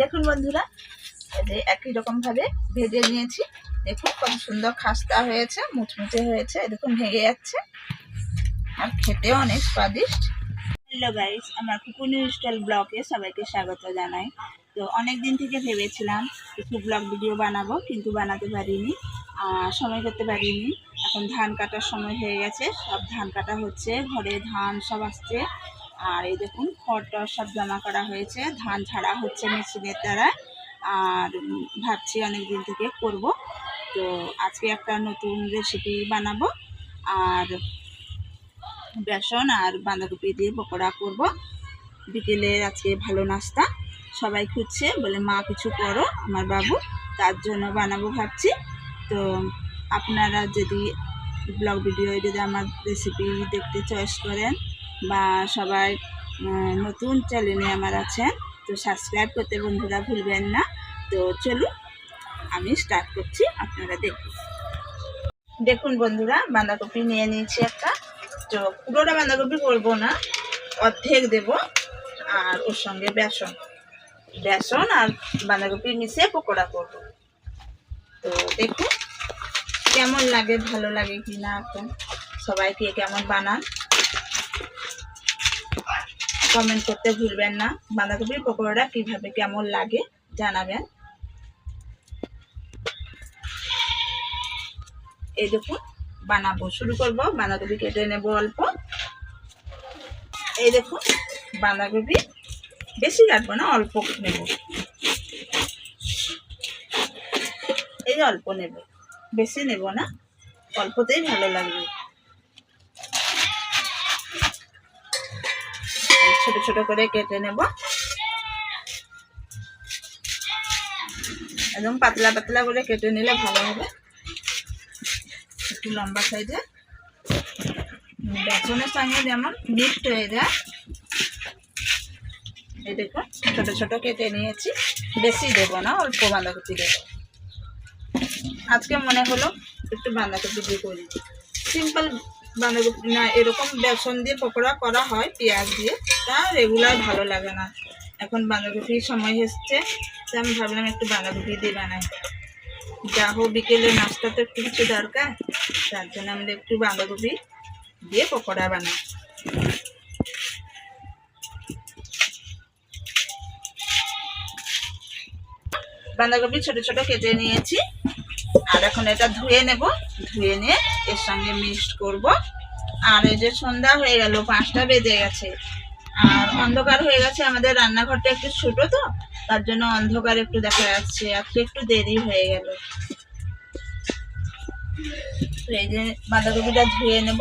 দেখুন বন্ধুরা যে একই রকম ভাবে ভেজে নিয়েছি। দেখুন কত সুন্দর খাস্তা হয়েছে, মুচমুচে হয়েছে দেখুন ভেঙে যাচ্ছে। আর খেতেও অনেক স্বাদিষ্ট। হ্যালো গাইস, আমার কুকুনি স্টাইল ব্লগে সবাইকে স্বাগত জানাই। তো অনেক দিন থেকে ভেবেছিলাম একটু ব্লগ ভিডিও বানাবো, কিন্তু বানাতে পারিনি সময় করতে পারিনি। এখন ধান কাটার সময় হয়ে গেছে, সব ধান কাটা হচ্ছে, ঘরে ধান সব আসছে। আর এই দেখুন খড়টা সব জমা করা হয়েছে। ধান ঝাড়া হচ্ছে মেশিনের দ্বারা। আর ভাবছি অনেক দিন থেকে করব। তো আজকে একটা নতুন রেসিপি বানাবো। আর বেসন আর বাঁধাকপি দিয়ে পকোড়া করব। বিকেলের আজকে ভালো নাস্তা। সবাই খুঁজছে, বলে, মা, কিছু করো, আমার বাবু। তার জন্য বানাবো ভাবছি। তো আপনারা যদি ব্লগ ভিডিও যদি আমার রেসিপি দেখতে চয়েস করেন বা সবাই নতুন চ্যানেলে আমার আছেন তো সাবস্ক্রাইব করতে বন্ধুরা ভুলবেন না। তো চলুন, আমি স্টার্ট করছি, আপনারা দেখুন। দেখুন বন্ধুরা, বাঁধাকপি নিয়ে নিয়েছি একটা। তো পুরোটা বাঁধাকপি করব না, অর্ধেক দেব, আর ওর সঙ্গে বেসন। বেসন আর বাঁধাকপি মিশিয়ে পকোড়া করব। তো দেখুন, কেমন লাগে, ভালো লাগে কি না এখন? সবাই কে কেমন বানান? কমেন্ট করতে ভুলবেন না। বাঁধাকপির পকোড়াটা কীভাবে কেমন লাগে জানাবেন। এই দেখুন, বানাবো, শুরু করব। বাঁধাকপি কেটে নেব অল্প। এই দেখুন, বাঁধাকপি বেশি কাটবো না, অল্প নেব। এই অল্প নেব। বেশি নেব না, অল্পতেই ভালো লাগবে। ছোট ছোট করে কেটে নেব। একদম পাতলা পাতলা করে কেটে নিলে ভালো হবে। একটু লম্বা সাইজে। বেসনের সঙ্গে যেমন মিক্সড হয়ে যায়, এই দেখুন, ছোট ছোট কেটে নিয়েছি। বেশি দেবো না, অল্প বাঁধাকপি দেবো। আজকে মনে হলো একটু বাঁধাকপি দিয়ে করি। সিম্পল বাঁধাকপি না, এরকম বেসন দিয়ে পকোড়া করা হয়, পেঁয়াজ দিয়ে। তা রেগুলার ভালো লাগে না। এখন বাঁধাকপির সময় এসছে, তো আমি ভাবলাম একটু বাঁধাকপি দিয়ে বানাই। যা হোক, বিকেলে নাস্তা তো একটু কিছু দরকার, তার জন্য আমরা একটু বাঁধাকপি দিয়ে পকোড়া বানাই। বাঁধাকপি ছোট ছোট কেটে নিয়েছি, আর এখন এটা ধুয়ে নেব। ধুয়ে নিয়ে এর সঙ্গে মিক্সড করব। আর এই যে সন্ধ্যা হয়ে গেল, পাঁচটা বেজে গেছে। আর অন্ধকার হয়ে গেছে, আমাদের রান্নাঘরটা একটু ছোট তো, তার জন্য অন্ধকার একটু দেখা যাচ্ছে। আজকে একটু দেরি হয়ে গেল। এই যে বাঁধাকপিটা ধুয়ে নেব।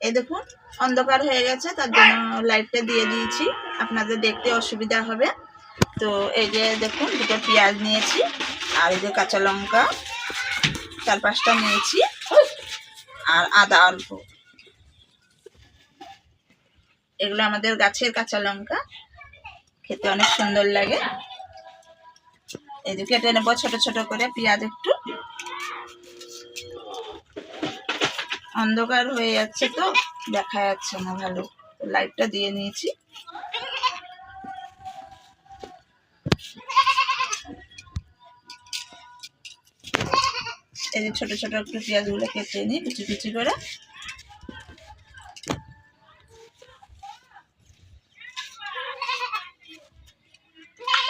এই দেখুন, অন্ধকার হয়ে গেছে, তার জন্য লাইটটা দিয়ে দিয়েছি। আপনাদের দেখতে অসুবিধা হবে। তো এই যে দেখুন, দুটো পেঁয়াজ নিয়েছি। আর এই যে কাঁচা লঙ্কা, চার পাঁচটা নিয়েছি, আর আদা অল্প। এগুলো আমাদের গাছের কাঁচা লঙ্কা, খেতে অনেক সুন্দর লাগে। এই যে কেটে নেব ছোট ছোট করে পেঁয়াজ একটু। অন্ধকার হয়ে যাচ্ছে তো, দেখা যাচ্ছে না ভালো। লাইটটা দিয়ে নিয়েছি। এই যে ছোট ছোট একটু পেঁয়াজগুলো কেটে নিই কুচি কুচি করে।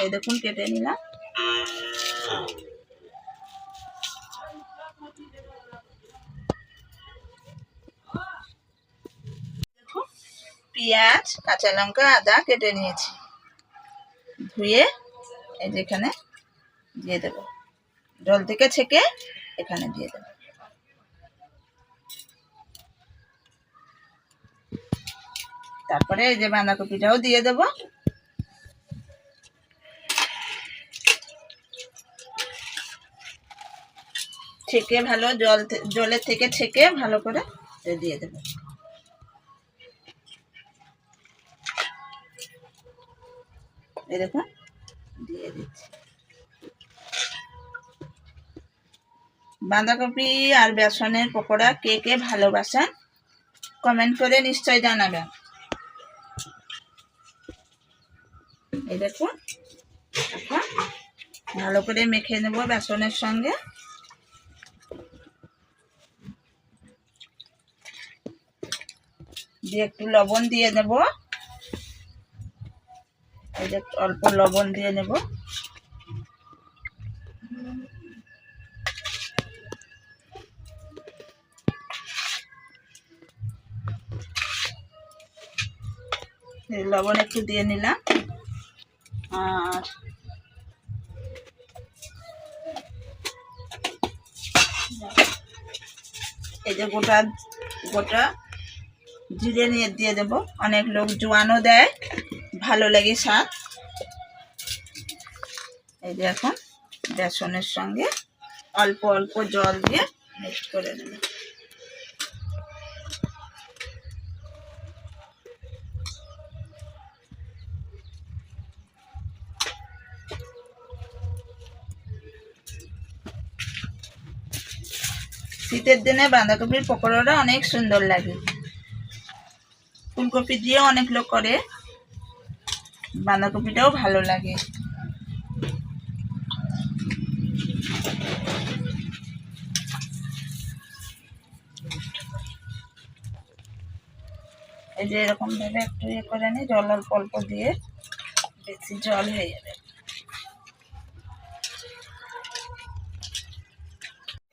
এই দেখুন, কেটে নিলাম। পেঁয়াজ, কাঁচা লঙ্কা, আদা কেটে নিয়েছি। ধুয়ে এই যেখানে দিয়ে দেবো। জল থেকে ছেঁকে এখানে দিয়ে দেবো। তারপরে এই যে বাঁধাকপিটাও দিয়ে দেবো। ছেঁকে ভালো জল জলের থেকে ছেঁকে ভালো করে দিয়ে দেবো। এই দেখুন দিয়ে দিচ্ছি বাঁধাকপি আর বেসনের পকোড়া কে কে ভালোবাসেন কমেন্ট করে নিশ্চয় জানাবেন। এই দেখুন, এখন ভালো করে মেখে নেব বেসনের সঙ্গে। দিয়ে একটু লবণ দিয়ে নেব। অল্প লবণ দিয়ে নেব। লবণ একটু দিয়ে নিলাম। আর এই যে গোটা গোটা জিরে নিয়ে দিয়ে দেব। অনেক লোক জোয়ানও দেয়, ভালো লাগে স্বাদ। এই যে এখন বেসনের সঙ্গে অল্প অল্প জল দিয়ে মিক্সড করে নেব। শীতের দিনে বাঁধাকপির পকোড়াটা অনেক সুন্দর লাগে। ফুলকপি দিয়ে অনেক লোক করে, বাঁধাকপিটাও ভালো লাগে। এই যে এরকম ভাবে একটু ইয়ে করে নি, জল অল্প অল্প দিয়ে, বেশি জল হয়ে যাবে।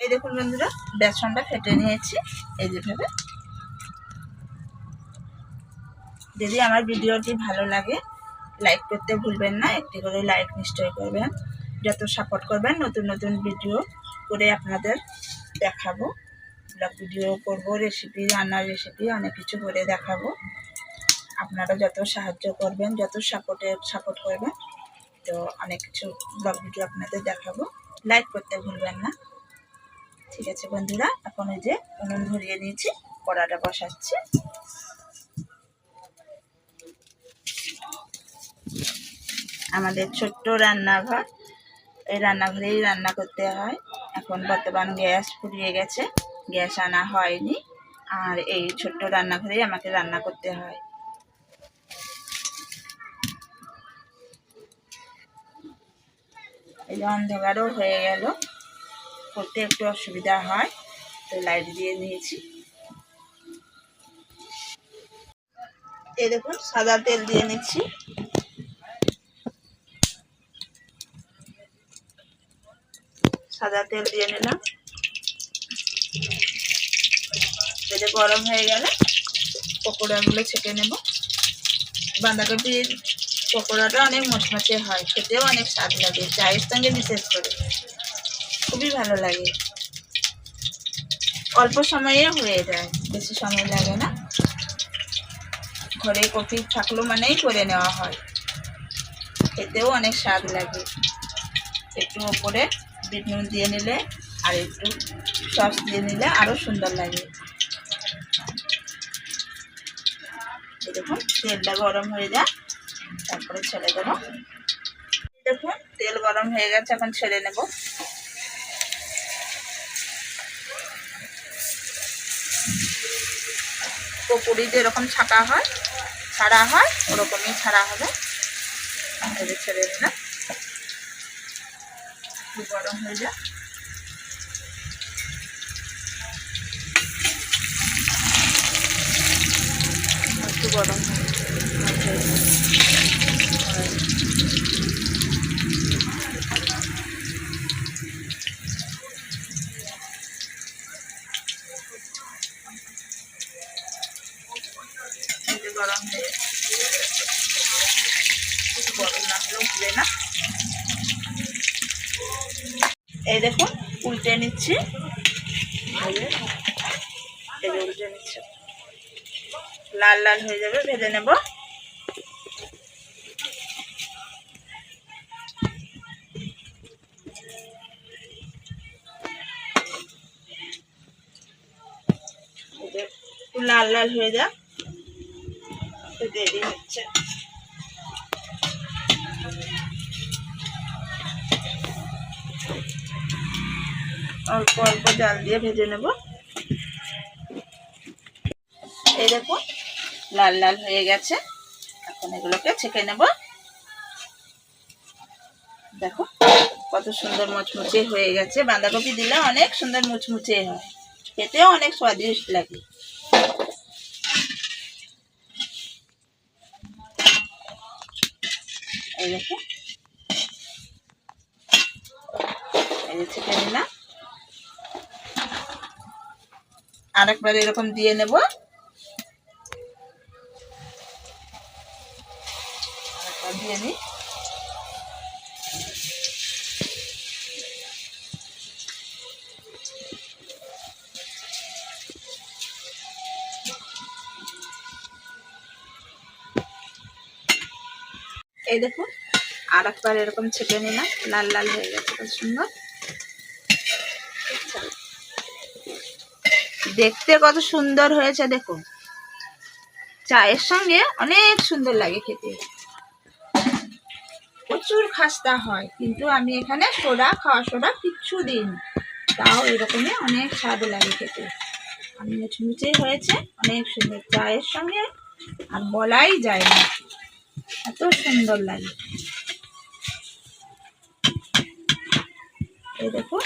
এই দেখুন বন্ধুরা, বেসনটা ফেটে নিয়েছি। এই যেভাবে যদি আমার ভিডিওটি ভালো লাগে লাইক করতে ভুলবেন না, একটি করে লাইক নিশ্চয় করবেন। যত সাপোর্ট করবেন, নতুন নতুন ভিডিও করে আপনাদের দেখাবো। ব্লগ ভিডিও করব রেসিপি রান্নার রেসিপি অনেক কিছু করে দেখাবো। আপনারা যত সাহায্য করবেন, যত সাপোর্টে সাপোর্ট করবেন, তো অনেক কিছু ব্লগ ভিডিও আপনাদের দেখাবো। লাইক করতে ভুলবেন না। ঠিক আছে বন্ধুরা, এখন এই যে উনুন ধরিয়ে নিয়েছি, কড়াটা বসাচ্ছি। আমাদের ছোট্ট রান্নাঘর, এই রান্নাঘরেই রান্না করতে হয়। এখন বর্তমান গ্যাস ফুরিয়ে গেছে, গ্যাস আনা হয়নি, আর এই ছোট্ট রান্নাঘরেই আমাকে রান্না করতে হয়। এই অন্ধকারও হয়ে গেল। করতে একটু অসুবিধা হয়, তো লাইট দিয়ে নিয়েছি। এই দেখুন, সাদা তেল দিয়ে নিচ্ছি। সাদা তেল দিয়ে নিলাম। তেলে গরম হয়ে গেলে পকোড়াগুলো ছেঁকে নেব। বাঁধাকপির পকোড়াটা অনেক মচমচে হয়, খেতেও অনেক স্বাদ লাগে, চায়ের সঙ্গে বিশেষ করে। খুবই ভালো লাগে। অল্প সময়ে হয়ে যায়, বেশি সময় লাগে না। ঘরে কফি থাকল মানেই করে নেওয়া হয়। খেতেও অনেক স্বাদ লাগে। একটু ওপরে বিট নুন দিয়ে নিলে আর একটু সস দিয়ে নিলে আরও সুন্দর লাগে। দেখুন, তেলটা গরম হয়ে যায় তারপরে ছেড়ে দেবো। দেখুন, তেল গরম হয়ে গেছে, এখন ছেড়ে নেব। পকুড়ি যেরকম ছাপা হয়, ছাড়া হয়, ওরকমই ছাড়া হবে। এদের ছেড়ে দিলাম। একটু গরম হয়ে যায় একটু গরম গরম গরম না ঘুরে না এই দেখুন, উল্টে নিচ্ছি। উল্টে নিচ্ছি। লাল লাল হয়ে যাবে, ভেজে নেব। লাল লাল হয়ে যাক। দেরি হচ্ছে অল্প অল্প জাল দিয়ে ভেজে নেব। এই দেখুন লাল লাল হয়ে গেছে। এখন এগুলোকে ছেঁকে নেব। দেখো, কত সুন্দর মুচমুচে হয়ে গেছে। বাঁধাকপি দিলে অনেক সুন্দর মুচমুচে হয়। খেতেও অনেক স্বাদিষ্ট লাগে। এই দেখো। এই যে ছেঁকে নিলাম। আরেকবার এরকম দিয়ে নেব। এই দেখুন আর একবার এরকম ছেঁকে নিলাম, লাল লাল হয়ে গেছে, খুব সুন্দর। দেখতে কত সুন্দর হয়েছে, দেখুন। চায়ের সঙ্গে অনেক সুন্দর লাগে খেতে। প্রচুর খাস্তা হয়, কিন্তু আমি এখানে সোডা, খাওয়া সোডা কিচ্ছু দিইনি। তাও এরকমই অনেক স্বাদ লাগে খেতে। আর মুচমুচে হয়েছে, অনেক সুন্দর। চায়ের সঙ্গে আর বলাই যায় না। এত সুন্দর লাগে। এই দেখো,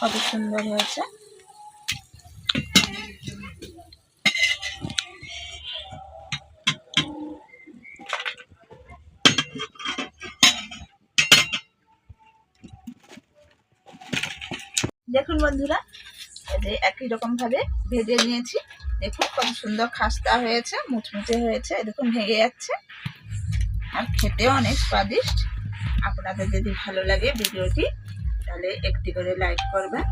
কত সুন্দর হয়েছে। দেখুন বন্ধুরা যে একই রকম ভাবে ভেজে নিয়েছি। দেখুন কত সুন্দর খাস্তা হয়েছে, মুচমুচে হয়েছে দেখুন ভেঙে যাচ্ছে। আর খেতে অনেক স্বাদিষ্ট। আপনাদের যদি ভালো লাগে ভিডিওটি, তাহলে একটি করে লাইক করবেন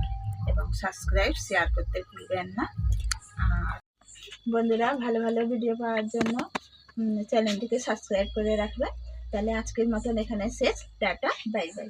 এবং সাবস্ক্রাইব শেয়ার করতে ভুলবেন না। আর বন্ধুরা, ভালো ভালো ভিডিও পাওয়ার জন্য চ্যানেলটিকে সাবস্ক্রাইব করে রাখবেন। তাহলে আজকের মতন এখানে শেষ। Tata bye bye